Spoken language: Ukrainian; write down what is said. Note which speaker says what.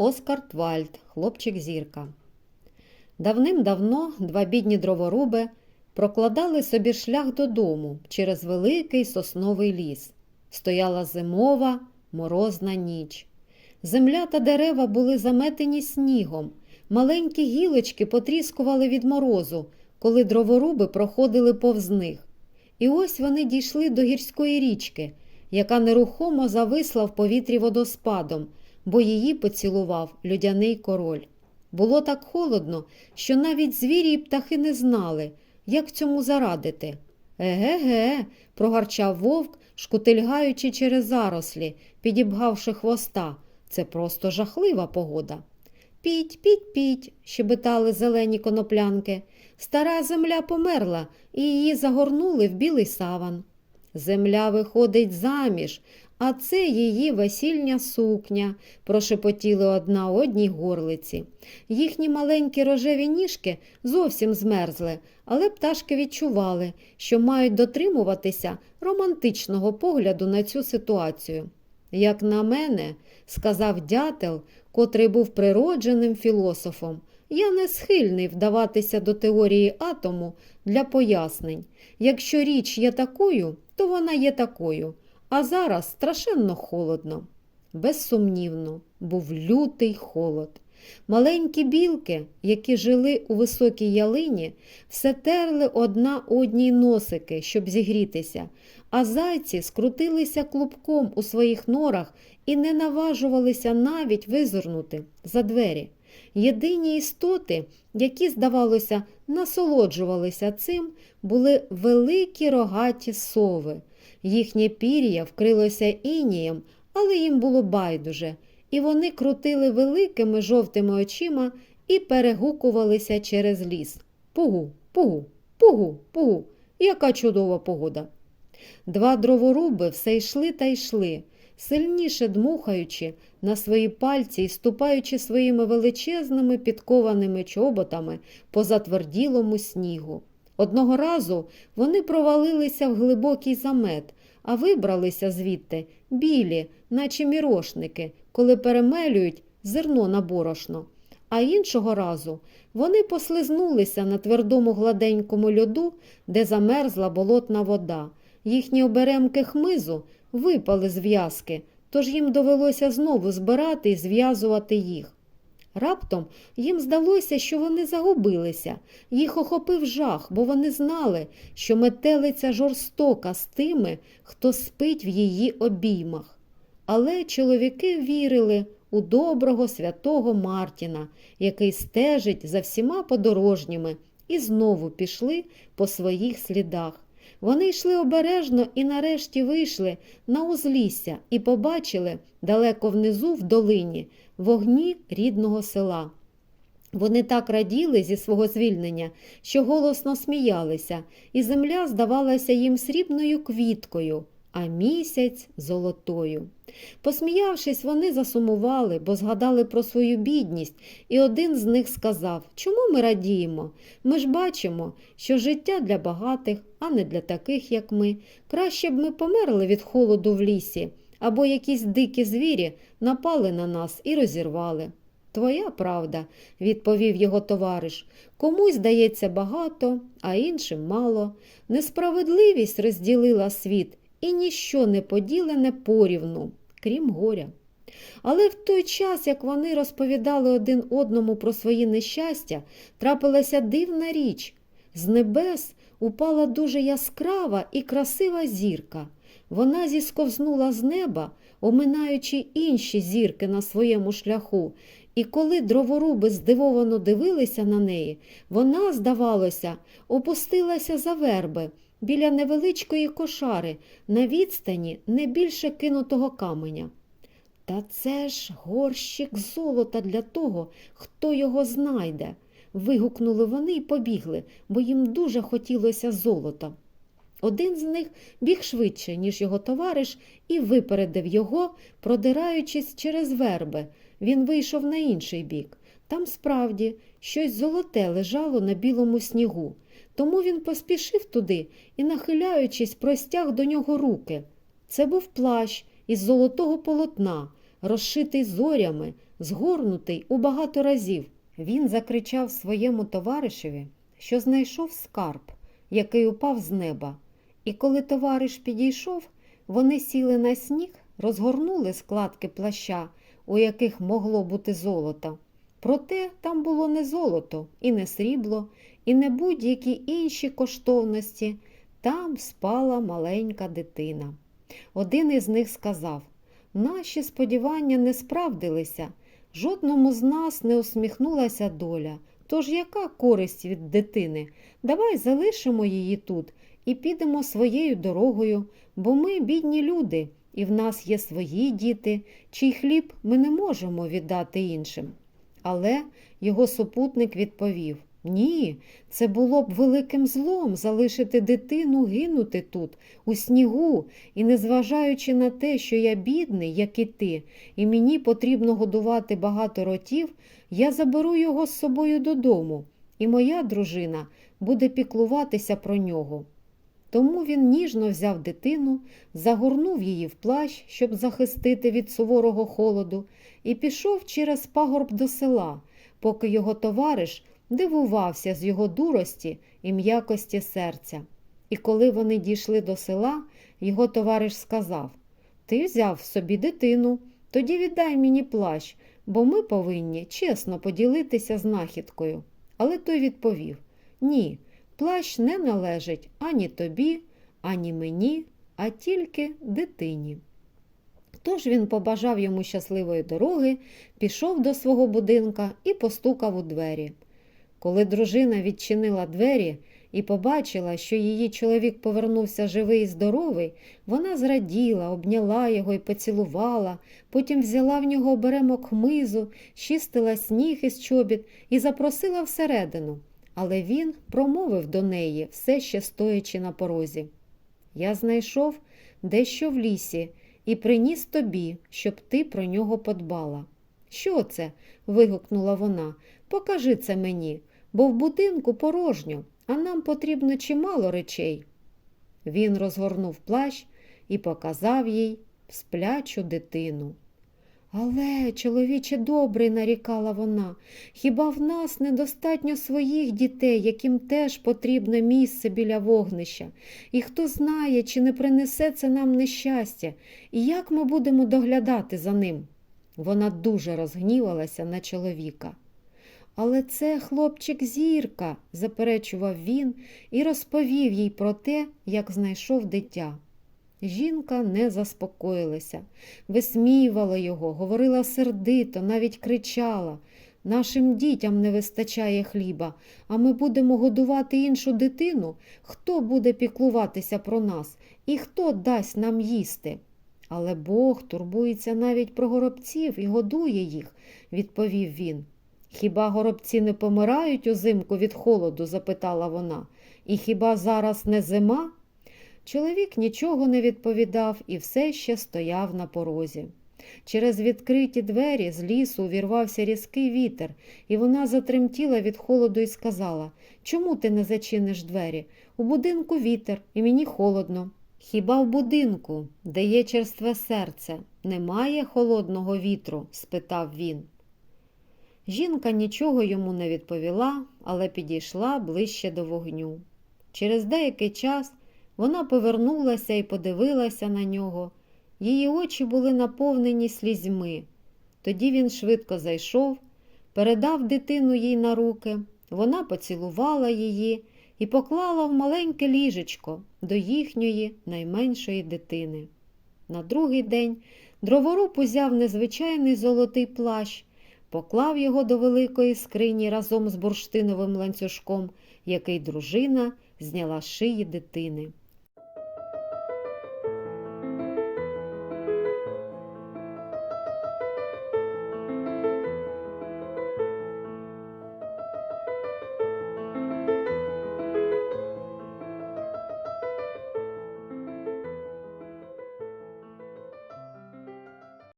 Speaker 1: Оскар Твальд, хлопчик зірка. Давним-давно два бідні дроворуби прокладали собі шлях додому через великий сосновий ліс. Стояла зимова, морозна ніч. Земля та дерева були заметені снігом, маленькі гілочки потріскували від морозу, коли дроворуби проходили повз них. І ось вони дійшли до гірської річки, яка нерухомо зависла в повітрі водоспадом, бо її поцілував людяний король. Було так холодно, що навіть звірі і птахи не знали, як цьому зарадити. Еге-ге, прогарчав вовк, шкутильгаючи через зарослі, підібгавши хвоста. Це просто жахлива погода. Піть, піть, піть, щебетали зелені коноплянки. Стара земля померла, і її загорнули в білий саван. Земля виходить заміж, а це її весільня сукня, прошепотіли одна одній горлиці. Їхні маленькі рожеві ніжки зовсім змерзли, але пташки відчували, що мають дотримуватися романтичного погляду на цю ситуацію. Як на мене, сказав дятел, котрий був природженим філософом, я не схильний вдаватися до теорії атому для пояснень. Якщо річ є такою, то вона є такою. А зараз страшенно холодно. Безсумнівно, був лютий холод. Маленькі білки, які жили у високій ялині, все терли одна одній носики, щоб зігрітися, а зайці скрутилися клубком у своїх норах і не наважувалися навіть визирнути за двері. Єдині істоти, які, здавалося, насолоджувалися цим, були великі рогаті сови. Їхнє пір'я вкрилося інієм, але їм було байдуже, і вони крутили великими жовтими очима і перегукувалися через ліс. Пугу, пугу, пугу, пугу. Яка чудова погода. Два дроворуби все йшли та йшли, сильніше дмухаючи на свої пальці і ступаючи своїми величезними підкованими чоботами по затверділому снігу. Одного разу вони провалилися в глибокий замет, а вибралися звідти білі, наче мірошники, коли перемелюють зерно на борошно. А іншого разу вони послизнулися на твердому гладенькому льоду, де замерзла болотна вода. Їхні оберемки хмизу випали з в'язки, тож їм довелося знову збирати і зв'язувати їх. Раптом їм здалося, що вони загубилися. Їх охопив жах, бо вони знали, що метелиця жорстока з тими, хто спить в її обіймах. Але чоловіки вірили у доброго святого Мартіна, який стежить за всіма подорожніми, і знову пішли по своїх слідах. Вони йшли обережно і нарешті вийшли на узлісся і побачили далеко внизу в долині вогні рідного села. Вони так раділи зі свого звільнення, що голосно сміялися, і земля здавалася їм срібною квіткою, а місяць золотою. Посміявшись, вони засумували, бо згадали про свою бідність, і один з них сказав Чому ми радіємо? Ми ж бачимо, що життя для багатих, а не для таких, як ми. Краще б ми померли від холоду в лісі, або якісь дикі звірі напали на нас і розірвали. Твоя правда, відповів його товариш. Комусь дається багато, а іншим мало. Несправедливість розділила світ і ніщо не поділене порівну, крім горя. Але в той час, як вони розповідали один одному про свої нещастя, трапилася дивна річ. З небес упала дуже яскрава і красива зірка. Вона зісковзнула з неба, оминаючи інші зірки на своєму шляху, і коли дроворуби здивовано дивилися на неї, вона, здавалося, опустилася за верби біля невеличкої кошари на відстані не більше кинутого каменя. Та це ж горщик золота для того, хто його знайде. вигукнули вони і побігли, бо їм дуже хотілося золота. Один з них біг швидше, ніж його товариш, і випередив його, продираючись через верби. Він вийшов на інший бік. Там справді щось золоте лежало на білому снігу. Тому він поспішив туди і, нахиляючись, простяг до нього руки. Це був плащ із золотого полотна, розшитий зорями, згорнутий у багато разів. Він закричав своєму товаришеві, що знайшов скарб, який упав з неба. І коли товариш підійшов, вони сіли на сніг, розгорнули складки плаща, у яких могло бути золото. Проте там було не золото, і не срібло, і не будь-які інші коштовності. Там спала маленька дитина. Один із них сказав Наші сподівання не справдилися, жодному з нас не усміхнулася доля. Тож яка користь від дитини? Давай залишимо її тут і підемо своєю дорогою, бо ми бідні люди, і в нас є свої діти, чий хліб ми не можемо віддати іншим. Але його супутник відповів Ні, це було б великим злом залишити дитину гинути тут, у снігу, і незважаючи на те, що я бідний, як і ти, і мені потрібно годувати багато ротів, я заберу його з собою додому, і моя дружина буде піклуватися про нього. Тому він ніжно взяв дитину, загорнув її в плащ, щоб захистити від суворого холоду, і пішов через пагорб до села, поки його товариш дивувався з його дурості і м'якості серця. І коли вони дійшли до села, його товариш сказав Ти взяв собі дитину, тоді віддай мені плащ, бо ми повинні чесно поділитися знахідкою. Але той відповів Ні, плащ не належить ані тобі, ані мені, а тільки дитині. Тож він побажав йому щасливої дороги, пішов до свого будинка і постукав у двері. Коли дружина відчинила двері і побачила, що її чоловік повернувся живий і здоровий, вона зраділа, обняла його і поцілувала, потім взяла в нього оберемок хмизу, чистила сніг із чобіт і запросила всередину. Але він промовив до неї, все ще стоячи на порозі. Я знайшов дещо в лісі і приніс тобі, щоб ти про нього подбала. Що це? вигукнула вона. Покажи це мені, бо в будинку порожньо, а нам потрібно чимало речей. Він розгорнув плащ і показав їй сплячу дитину. Але, чоловіче добрий, нарікала вона, хіба в нас недостатньо своїх дітей, яким теж потрібне місце біля вогнища? І хто знає, чи не принесе це нам нещастя, і як ми будемо доглядати за ним? Вона дуже розгнівалася на чоловіка. Але це хлопчик зірка, заперечував він і розповів їй про те, як знайшов дитя. Жінка не заспокоїлася, висміювала його, говорила сердито, навіть кричала. Нашим дітям не вистачає хліба, а ми будемо годувати іншу дитину. Хто буде піклуватися про нас і хто дасть нам їсти? Але Бог турбується навіть про горобців і годує їх, відповів він. Хіба горобці не помирають узимку від холоду? запитала вона. І хіба зараз не зима? Чоловік нічого не відповідав і все ще стояв на порозі. Через відкриті двері з лісу увірвався різкий вітер, і вона затремтіла від холоду і сказала Чому ти не зачиниш двері? У будинку вітер, і мені холодно. Хіба в будинку, де є черстве серце, немає холодного вітру? спитав він. Жінка нічого йому не відповіла, але підійшла ближче до вогню. Через деякий час вона повернулася і подивилася на нього. Її очі були наповнені слізьми. Тоді він швидко зайшов, передав дитину їй на руки, вона поцілувала її і поклала в маленьке ліжечко до їхньої найменшої дитини. На другий день дроворуб узяв незвичайний золотий плащ, поклав його до великої скрині разом з бурштиновим ланцюжком, який дружина зняла шиї дитини.